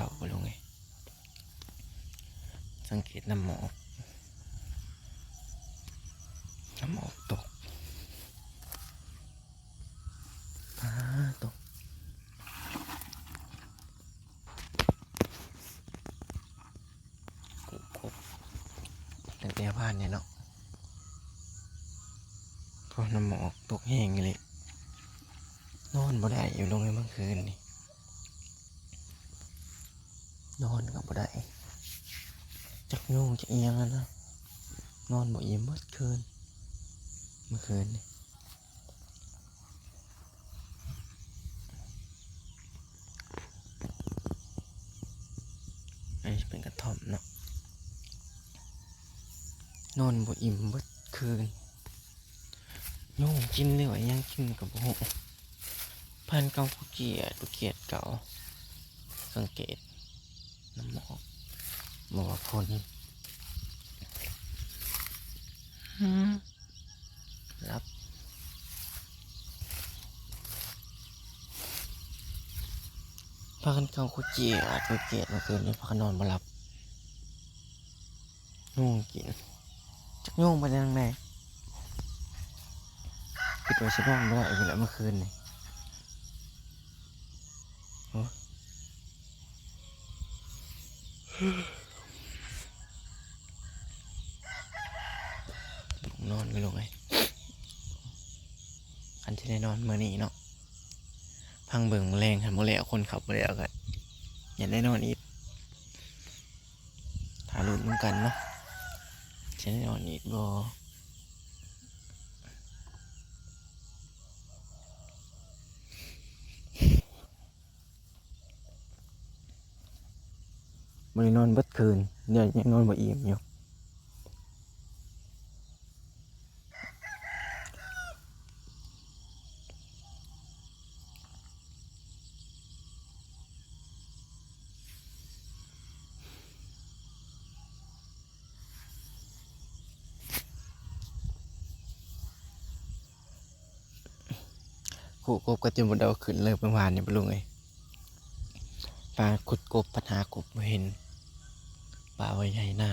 าไปลงไงสังเกตน้ำหมอกน้ำหมอกตกป้าตกกุบกุบตั้งแต่บ้านเนี่ยเนาะเพราะน้ำหมอกตกแห้งเลยนอนบ่ได้อยู่ลงในเมื่อคืนนี่ นอนก็บ่ได้จักยุ่งจะเอียงนะนอนบ่อิ่มเมื่อคืนเมื่อคืนนี่อันนี้เป็นกระท่อมเนาะนอนบ่อิ่มเมื่อคืนยุ่งกินเลยว่ายังกินกับบ่งพันเก่ากูเกียดกูเกียดเก่าสังเกต น้ำหมอกบอกว่าคนหืมรับพากันเกาคุเจียดคุเกียดเมื่อคืนนี้พากันนอนมาหลับนุ่งกินจักนุ่งไปทางไหนปิดไว้ชิบ้านไม่ได้อีกแล้วเมื่อคืนนี่โอ้ นอนไม่ลงไงอันที่ได้นอนเมื่อนี้เนาะ พังเบิ่งแรงหันมาแล้วคนขับมาแล้วกันอย่าได้นอนอีกถ่ายรูปเหมือนกันเนาะจะได้นอนอีกบ่ ม่ได้นอนเบิดคืนเดี๋ยยังนอนบ่อิ่มอยู่กูกบก็จะหมดเอาขึ้นเลยประมาณนี้ไปลุงเลยปลาขุดกบปัญหากบบ่เห็น ป่าไว้ใหญ่หน้า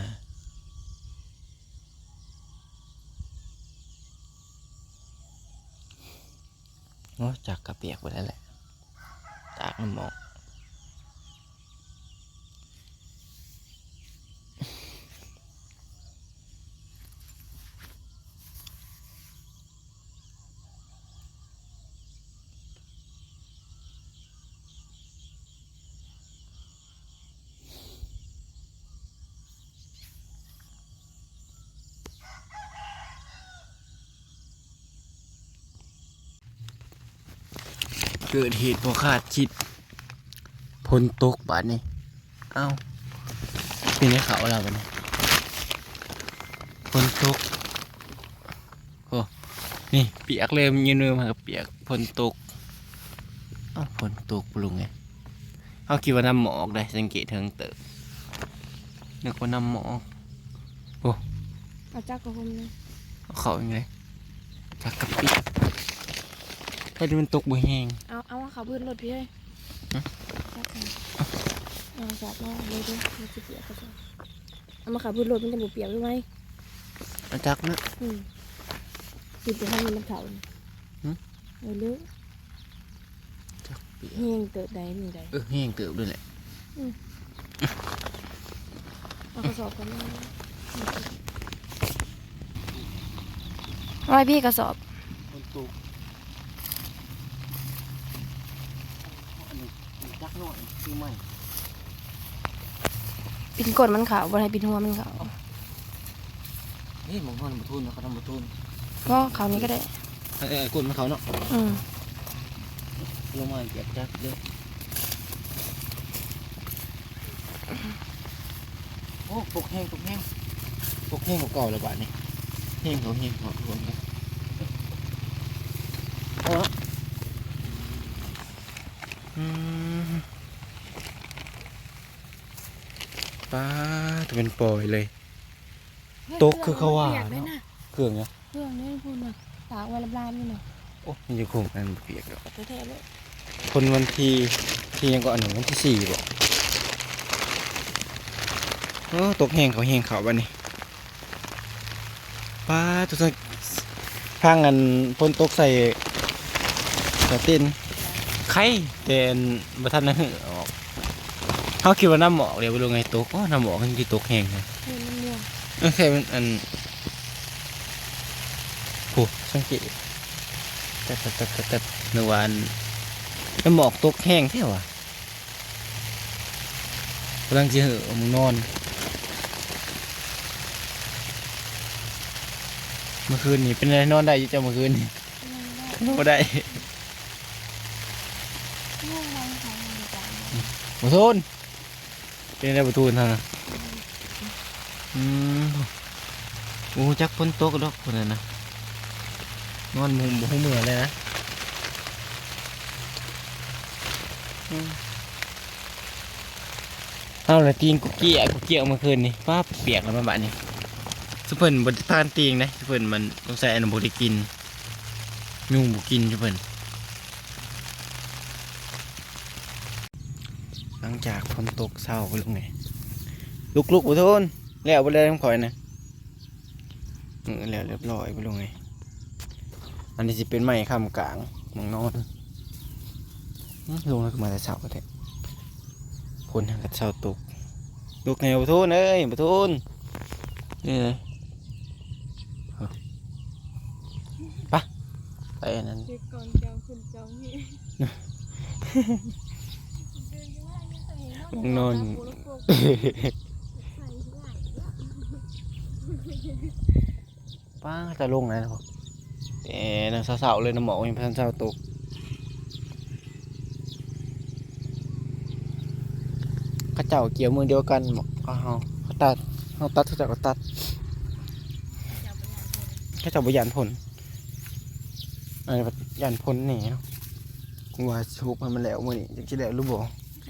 โอ้จากกระเปียกไปแล้วแหละจากน้ำมอง เกิดเหตุพอคาดคิดพลตกบาดนี่เอ้าเป็นไงเขาเราบัดนี้พลตกโอ้นี่เปียกเลยมันยืนเนื้อมากับเปียกพลตกเอ้าพลตกปลุงไงเขาคิดว่าน้ำหมอกได้สังเกตเทิงเติบนึกว่าน้ำหมอกเอาจักกับผมนะเอาเขาอย่างไรจากกะปิ ถ้าดูมันตกบ่แห้งเอาเอามาขับพื้นรถพี่เลยฮะจักกันเอาสอบมาเลยด้วยมันจะเปียกก็จะเอามาขับพื้นรถมันจะบุเปียกด้วยไหมเอาจักนะอืมติดไปทางนี้มันเถานี่หึเออเลือจักเปียกเฮงเติบใดนี่ใดเออแห้งเติบด้วยแหละเอากระสอบกันมาเอาไว้พี่กระสอบคนตกอันนี้ จักหน่อยคือไม่ปินก้นมันขาวบนให้ปินหัวมันขาวเฮ้ยหมองเขาทำบุทุนนะเขาทำบุทุนก็ขาวนี้ก็ได้เอ้ยเอ้ยกดมันเขาเนาะอืมลงมาเก็บจักเด้อโอ้ตกแห้งตกแห้งตกแห้งกว่าเก่าเลยบาทนี่แห้งเขาแห้งเขารวมกันเอาละอืม ป้าจะเป็นปล่อยเลย ตกคือเขาว่าเนาะเครื่องเนี้ยเครื่องนี่พูดนะตากไว้ลามๆนี่นะโอ้มันจะคงมันเปียกแล้วแท้ๆเลยคนวันที่ที่ยังก็อันหนึ่งวันที่สี่บอกโอ้ตกแห้งเขาแห้งเขาบ้านี่ป้าทุกท่านข้างกันพ้นตกใส่กระตินไข่แต่อันบัทันนะเหอะออก เขาคิดว่าน้ำหมอกเดี๋ยวไปลงไงตกอ๋อน้ำหมอกมันที่ตกแห้งเลยเห็นมันม่วงโอเคมันอันโหสังเกตแต่แต่แต่แต่แต่เมื่อวานน้ำหมอกตกแห้งเท่าวะกำลังจะเหอะมึงนอน เมื่อคืนนี่เป็นไรนอนได้อยู่จ้ะเมื่อคืนนี่นอนบ่ได้ม่วงมัน ของมันจ้ะตูนเป็นไรบุทูนะอืมโอ้จักพ้นโต๊ะดอกคนนั้นนะนอนมุมบ่หูเหมือเลยนะเอาละตีนกุกเกี้ยกุกเกี้ยเมื่อคืนนี่ป้าเปียกแล้วมาบ้านนี่สุเพิ่นบไดทานตีงนะสุเพิ่นมันต้องใส่อันนนบ่ได้กิน ยุงบ่กินสุเพิ่น ลังจากฝนตกเศร้าไปลงไงลุกลุกๆอุทนแล้วไปเลยทั้งข่อยนะเออแล้วเรียบร้อยไปลงไงอันนี้จะเป็นไม้คำกลางหมองนอนอื้อลงแล้วก็มาแต่เช้าก็ได้ฝนทางกับเช้าตกลุกไงอุทนเอ้ยอุทนนี่เลยเอาไปไปอันนั้นเด็กก่อนเจ้าขึ้นเจ้านี่ห้อง นอน ป้าจะลงแล้วนะครับเอ๊ะน้ำสาวๆเลยน้ำหมอกยังพันสาวตกเข้าเจ้าเกี่ยวมือเดียวกันหมอกเฮาเขาตัดเขาตัดเขาเจ้าก็ตัดเข้าเจ้าบยานผลอันนี้ยานผลนี่เนาะว่าชุบมันแล้วมือนี่จะคิดแล้วรู้บ่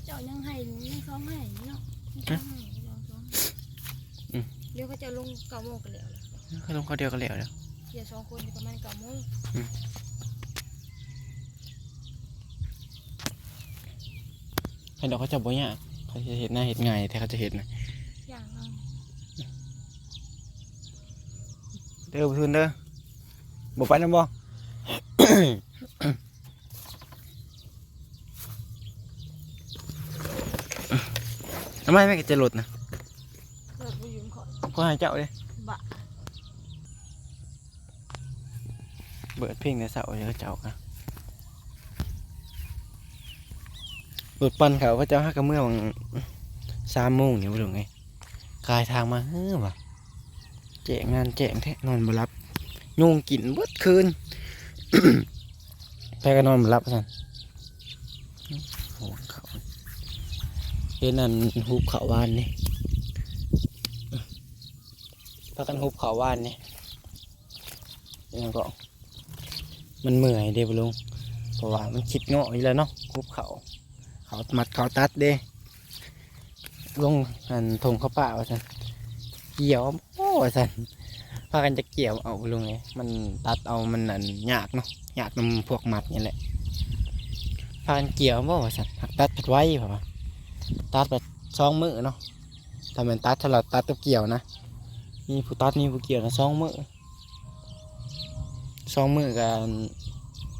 เขาเจ้ายังให้ยังซ้อมให้เนาะยังซ้อมให้ยังซ้อมอืมเดี๋ยวเขาจะลงเก้าโมงกันแล้วล่ะเขาลงเขาเดียวก็แล้วแล้วเดี๋ยวสองคนอยู่ประมาณเก้าโมงให้ดอกเขาเจะบ่ยากเขาจะเห็นหน้าเห็นไงายแต่เขาจะเห็นนะอย่างนั้นเด้อทุนเด้อบ่ไปนำบ่ ทำไมแม่ก็จะหลุดนะเลิกไปยืมขอก็ให้เจ้าเลยบะเบิดเพลงในเสาเดี๋ยวเจ้ากันหลุดปันเขาเขาเจ้าฮักกระเมื่อวังสามโมงนี่บ่รู้ไงกายทางมาเฮ้อว่ะแจกงานแจกแท้นอนบ่หลับยุงกินเบิดคืน แต่ก็นอนบ่หลับสั่นโอ้เขาเห็นอันฮุบเขาวานนี่พากันฮุบเขาวานนี่ยังก็มันเหมื่อยเด้บลุงเพราะว่ามันคิดเงาะอยู่แล้วเนาะคุบเขาเขามัดเขาตัดเด้ลงอันทงเขาป่าว่าสันเกี่ยวโอ้ว่าสันพากันจะเกี่ยวเอาลุงเลยมันตัดเอามันอันยากเนาะยากนพวกมัดนี่แหละพากันเกี่ยวบ่ว่าสันตัดผัดไว้เปล่า ตัดแบบสองมือเนาะถ้ามันตัดถ้าเราตัดกับเกี่ยวนะนี่ผู้ตัดนี่ผู้เกี่ยวนะสองมือสองมือกัน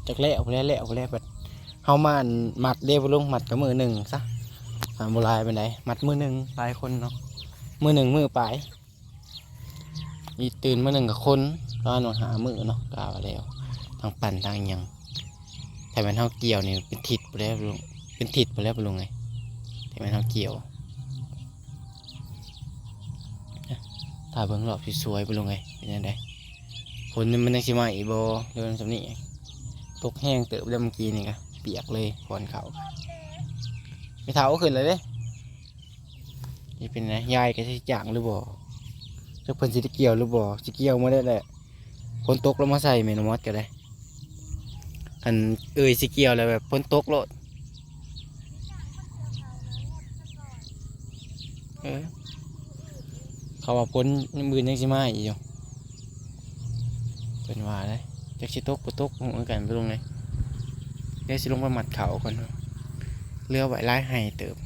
จักแล้วแล้วแล้วแล้วแบบเฮามาอันมัดเด้บ่ลงหมัดกับมือหนึ่งซะอ่าบ่หลายไปไหนใดมัดมือหนึ่งหลายคนเนาะมือหนึ่งมือปลายอีตื่นมือหนึ่งกับคนร้านหามือเนาะกล่าวแล้วทางปั่นทางยังแต่มันเฮาเกี่ยวนี่เป็นทิศไปแล้วลุงเป็นทิศไปแล้วลุงไง แต่มันเฮาเกี่ยวถ้าเบิ่งรอบสวยๆไปลงไงเป็นยังไงฝนนี่มันยังสิมาอีกบ่เรื่องสำนี้ตกแห้งเติบแล้วเมื่อกี้นี่ก็เปียกเลยฝนเขาไม่เท้าขึ้นเลยเด้นี่เป็นไงยายก็สิจางหรือบ่จะเพิ่นสิเกี่ยวหรือบ่สิเกี่ยวมาได้แหละฝนตกแล้วมาใส่เมนมอสก็ได้อันเอ้ยสิเกี่ยวแล้วแบบฝนตกโลดเออเขาว่าพ้นมือยังสิมาอีกอยู่เป็นว่าเลยจากชิตกบ่ตกเหมือนกันไปลงเลยเดี๋ยวสิลงไปหมัดเขาก่อนเนาะเรือไหวไล่ให้เติบ